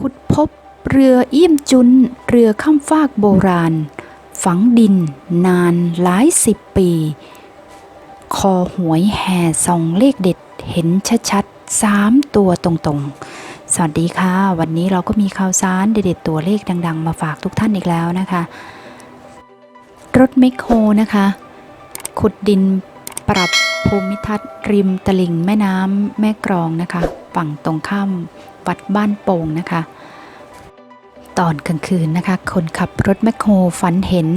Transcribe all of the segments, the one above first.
ขุดพบเรือเอี่ยมจุน เรือข้ามฟากโบราณ ฝังดินนานหลายสิบปี คอหวยแห่ส่องเลขเด็ดเห็นชัดๆสามตัวตรงๆ สวัสดีค่ะ วันนี้เราก็มีข่าวสารเด็ดๆตัวเลขดัง ๆ มาฝากทุกท่านอีกแล้วนะคะ รถแมคโครนะคะ ขุดดิน ปรับภูมิทัศน์ริมตลิ่งแม่น้ำแม่กรองนะคะ ฝั่งตรงข้ามวัดบ้านโป่งนะคะ ตอนกลางคืนนะคะ คนขับรถแมคโครฝันเห็น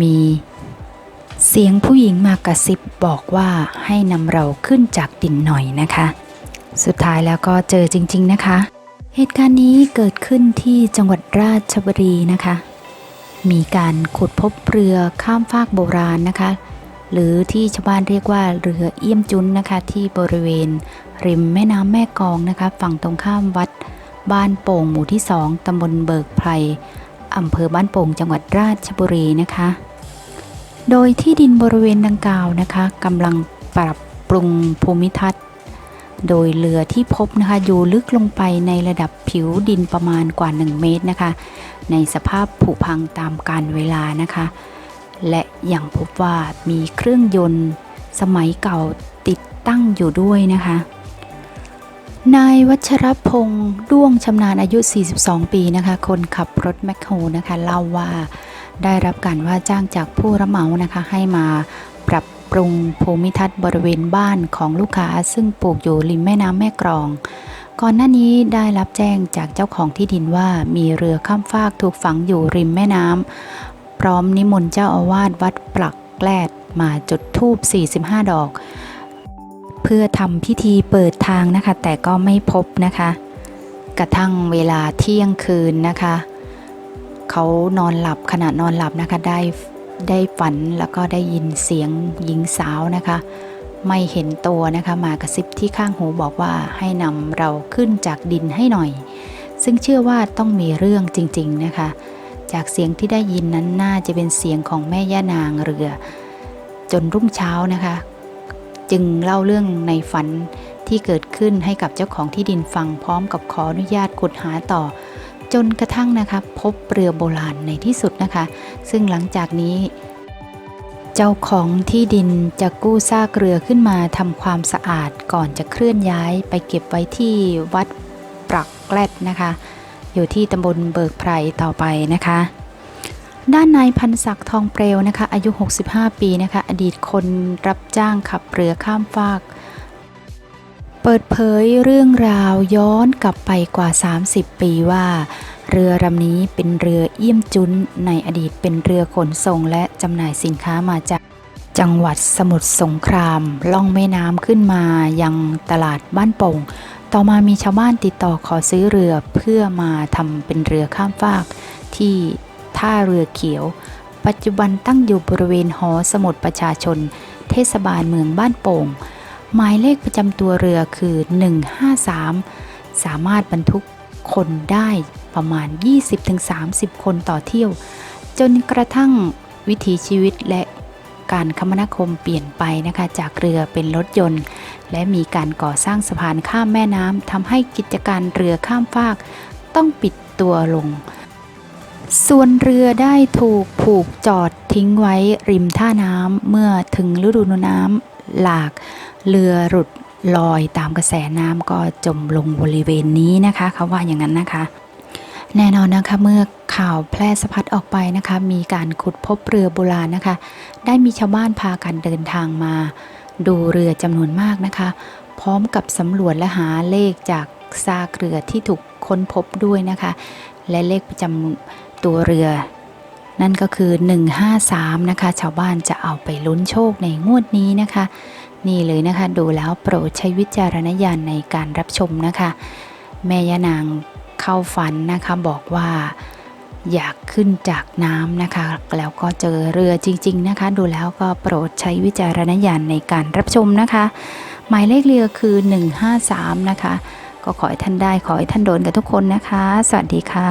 มีเสียงผู้หญิงมากระซิบบอกว่าให้นำเราขึ้นจากดินหน่อยนะคะ สุดท้ายแล้วก็เจอจริง ๆนะคะ เหตุการณ์นี้เกิดขึ้นที่จังหวัดราชบุรีนะคะ มีการขุดพบเรือข้ามฟากโบราณนะคะ หรือที่ชาวบ้านเรียกว่าเรือเอี่ยมจุนนะคะที่บริเวณ ริมแม่น้ำแม่กองนะคะฝั่งตรงข้ามวัด บ้านโป่งหมู่ที่ 2ตำบลเบิกไพรอำเภอบ้านโป่งจังหวัดราชบุรีนะคะ โดยที่ดินบริเวณดังกล่าวนะคะกำลังปรับปรุงภูมิทัศน์ โดยเรือที่พบนะคะอยู่ลึกลงไปในระดับผิวดินประมาณกว่า 1 เมตรนะคะ ในสภาพผุพังตามกาลเวลานะคะ และยังพบว่ามีเครื่องยนต์ สมัยเก่าติดตั้งอยู่ด้วยนะคะ นายวัชรพงษ์ด้วงชำนาญอายุ 42 ปีนะคะ คนขับรถแมคโครนะคะเล่าว่าได้รับการว่าจ้างจากผู้รับเหมานะคะให้มาปรับปรุงภูมิทัศน์บริเวณบ้านของลูกค้า ซึ่งปลูกอยู่ริมแม่น้ำแม่กรอง ก่อนหน้านี้ได้รับแจ้งจากเจ้าของที่ดินว่ามีเรือข้ามฟากถูกฝังอยู่ริมแม่น้ำ ร้อมนิมนต์เจ้าอาวาสวัดปลักแกลดมาจุดธูป 45 ดอก เพื่อทำพิธีเปิดทางนะคะ แต่ก็ไม่พบนะคะ กระทั่งเวลาเที่ยงคืนนะคะ เขานอนหลับขณะนอนหลับนะคะได้ได้ฝันแล้วก็ได้ยินเสียงหญิงสาวนะคะ ไม่เห็นตัวนะคะมากระซิบที่ข้างหูบอกว่าให้นำเราขึ้นจากดินให้หน่อย ซึ่งเชื่อว่าต้องมีเรื่องจริง ๆนะคะ จากเสียงที่ได้ยินนั้นน่าจะเป็นเสียงของแม่ย่านางเรือ จนรุ่งเช้านะคะ จึงเล่าเรื่องในฝันที่เกิดขึ้นให้กับเจ้าของที่ดินฟังพร้อมกับขออนุญาตขุดหาต่อ จนกระทั่งนะคะ พบเรือโบราณในที่สุดนะคะ ซึ่งหลังจากนี้ เจ้าของที่ดินจะกู้ซากเรือขึ้นมาทำความสะอาดก่อนจะเคลื่อนย้ายไปเก็บไว้ที่วัดปรักแกลดนะคะ อยู่ที่ตำบลเบิกไพรต่อไปนะคะ ด้านนายพันศักดิ์ทองเปลวนะคะ อายุ 65 ปีนะคะ อดีตคนรับจ้างขับเรือข้ามฟากเปิดเผยเรื่องราวย้อนกลับไปกว่า 30 ปีว่า เรือลำนี้เป็นเรือเอี่ยมจุนในอดีตเป็นเรือขนส่งและจำหน่ายสินค้ามาจากจังหวัดสมุทรสงคราม ล่องแม่น้ำขึ้นมายังตลาดบ้านโป่ง ต่อมามีชาวบ้านติดต่อขอซื้อเรือเพื่อมาทำเป็นเรือข้ามฟาก ที่ท่าเรือเขียว ปัจจุบันตั้งอยู่บริเวณหอสมุดประชาชน เทศบาลเมืองบ้านโป่ง หมายเลขประจำตัวเรือคือ 153 สามารถบรรทุกคนได้ประมาณ 20-30 คนต่อเที่ยว จนกระทั่งวิถีชีวิตและ การคมนาคมเปลี่ยนไปนะคะจากเรือเป็นรถยนต์ และมีการก่อสร้างสะพานข้ามแม่น้ำทำให้กิจการเรือข้ามฟาก ต้องปิดตัวลง ส่วนเรือได้ถูกผูกจอดทิ้งไว้ริมท่าน้ำเมื่อถึงฤดูน้ำหลากเรือหลุดลอยตามกระแสน้ำก็จมลงบริเวณนี้นะคะเขาว่าอย่างนั้นนะคะ แน่นอนนะคะเมื่อ ข่าวแพร่สะพัดออกไปนะคะ มีการขุดพบเรือโบราณนะคะ ได้มีชาวบ้านพากันเดินทางมา ดูเรือจำนวนมากนะคะ พร้อมกับสำรวจและหาเลขจากซากเรือที่ถูกค้นพบด้วยนะคะ และเลขประจำตัวเรือ นั่นก็คือ 153 นะคะ ชาวบ้านจะเอาไปลุ้นโชคในงวดนี้นะคะ นี่เลยนะคะดูแล้วโปรดใช้วิจารณญาณในการรับชมนะคะ แม่ยานางเข้าฝันนะคะบอกว่า อยากขึ้นจากน้ำนะคะ แล้วก็เจอเรือจริง ๆ นะคะ ดูแล้วก็โปรดใช้วิจารณญาณในการรับชมนะคะ หมายเลขเรือคือ 153 นะคะ ก็ขอให้ท่านได้ขอให้ท่านโดนกับทุกคนนะคะ สวัสดีค่ะ